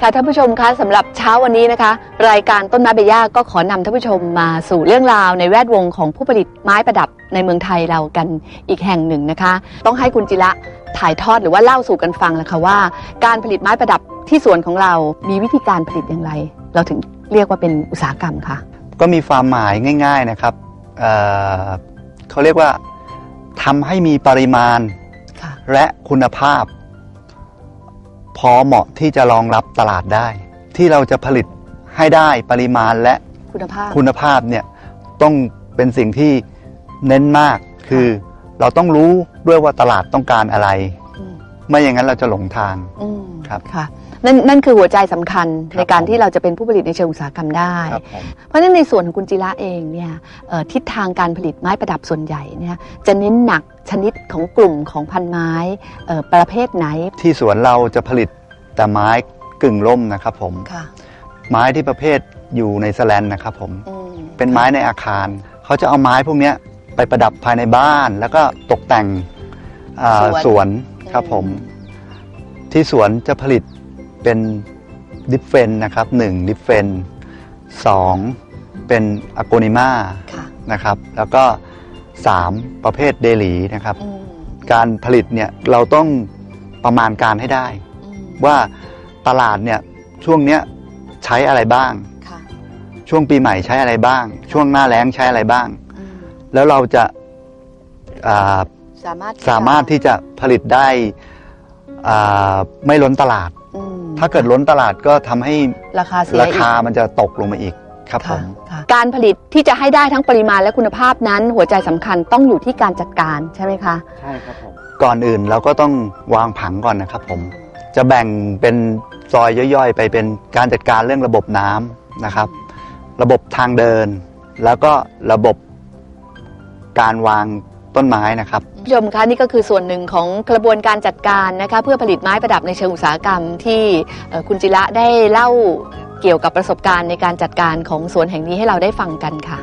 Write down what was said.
ค่ะท่านผู้ชมคะสำหรับเช้าวันนี้นะคะ รายการต้นไม้ใบหญ้าก็ขอนำท่านผู้ชมมาสู่เรื่องราวในแวดวงของผู้ผลิตไม้ประดับในเมืองไทยเรากันอีกแห่งหนึ่งนะคะ ต้องให้คุณจิระถ่ายทอดหรือว่าเล่าสู่กันฟังแล้วค่ะว่า การผลิตไม้ประดับที่สวนของเรา มีวิธีการผลิตอย่างไร เราถึงเรียกว่าเป็นอุตสาหกรรมคะก็มีความหมายง่าย ๆนะครับเอ่อเขาเรียกว่าทำให้มีปริมาณค่ะและคุณภาพ พอเหมาะที่จะรองรับตลาดได้ ที่เราจะผลิตให้ได้ปริมาณและคุณภาพคุณภาพเนี่ยต้องเป็นสิ่งที่เน้นมากคือเราต้องรู้ด้วยว่าตลาดต้องการอะไรอืม ไม่อย่างนั้นเราจะหลงทาง อืมครับค่ะนั่นนั่นคือหัวใจสำคัญครับในการผมที่เราจะเป็นผู้ผลิตในเชิงอุตสาหกรรมได้ ครับผม เพราะฉะนั้นในส่วนของคุณจิระเองเนี่ยเอ่อทิศทางการผลิตไม้ประดับส่วนใหญ่เนี่ยจะเน้นหนักชนิดของกลุ่มของพันไม้เอ่อประเภทไหนที่สวนเราจะผลิตแต่ไม้กึ่งล่มนะครับผม ค่ะไม้ที่ประเภทอยู่ในสแลนนะครับผม อืมเป็นไม้ในอาคาร เขาจะเอาไม้พวกเนี้ยไปประดับภายในบ้าน แล้วก็ตกแต่งอ่าสวน ครับผมที่สวนจะผลิตเป็นดิฟเฟนนะครับหนึ่งดิฟเฟนสองเป็นอโกนิมาค่ะนะครับ แล้วก็สามประเภทเดลีนะครับอืมการผลิตเนี่ยเราต้องประมาณการให้ได้อืมว่าตลาดเนี่ยช่วงเนี้ยใช้อะไรบ้างค่ะช่วงปีใหม่ใช้อะไรบ้าง ช่วงหน้าแล้งใช้อะไรบ้างอืมแล้วเราจะอ่า สามารถสามารถที่จะผลิตได้อ่าไม่ล้นตลาดอืมถ้าเกิดล้นตลาดก็ทำให้ราคาเสียราอีกคามันจะตกลงมาอีกครับผค่ะมค่ะการผลิตที่จะให้ได้ทั้งปริมาณและคุณภาพนั้น หัวใจสำคัญต้องอยู่ที่การจัดการใช่ไหมคะใช่ครับผมก่อนอื่นเราก็ต้องวางผังก่อนนะครับผมจะแบ่งเป็นซอยย่อยๆ ไปเป็นการจัดการเรื่องระบบน้ำนะครับ ระบบทางเดิน แล้วก็ระบบการวาง ต้นไม้นะครับผู้ชมคะนี่ก็คือส่วนหนึ่งของกระบวนการจัดการนะคะเพื่อผลิตไม้ประดับในเชิงอุตสาหกรรมที่คุณจิระได้เล่าเกี่ยวกับประสบการณ์ในการจัดการของสวนแห่งนี้ให้เราได้ฟังกันค่ะ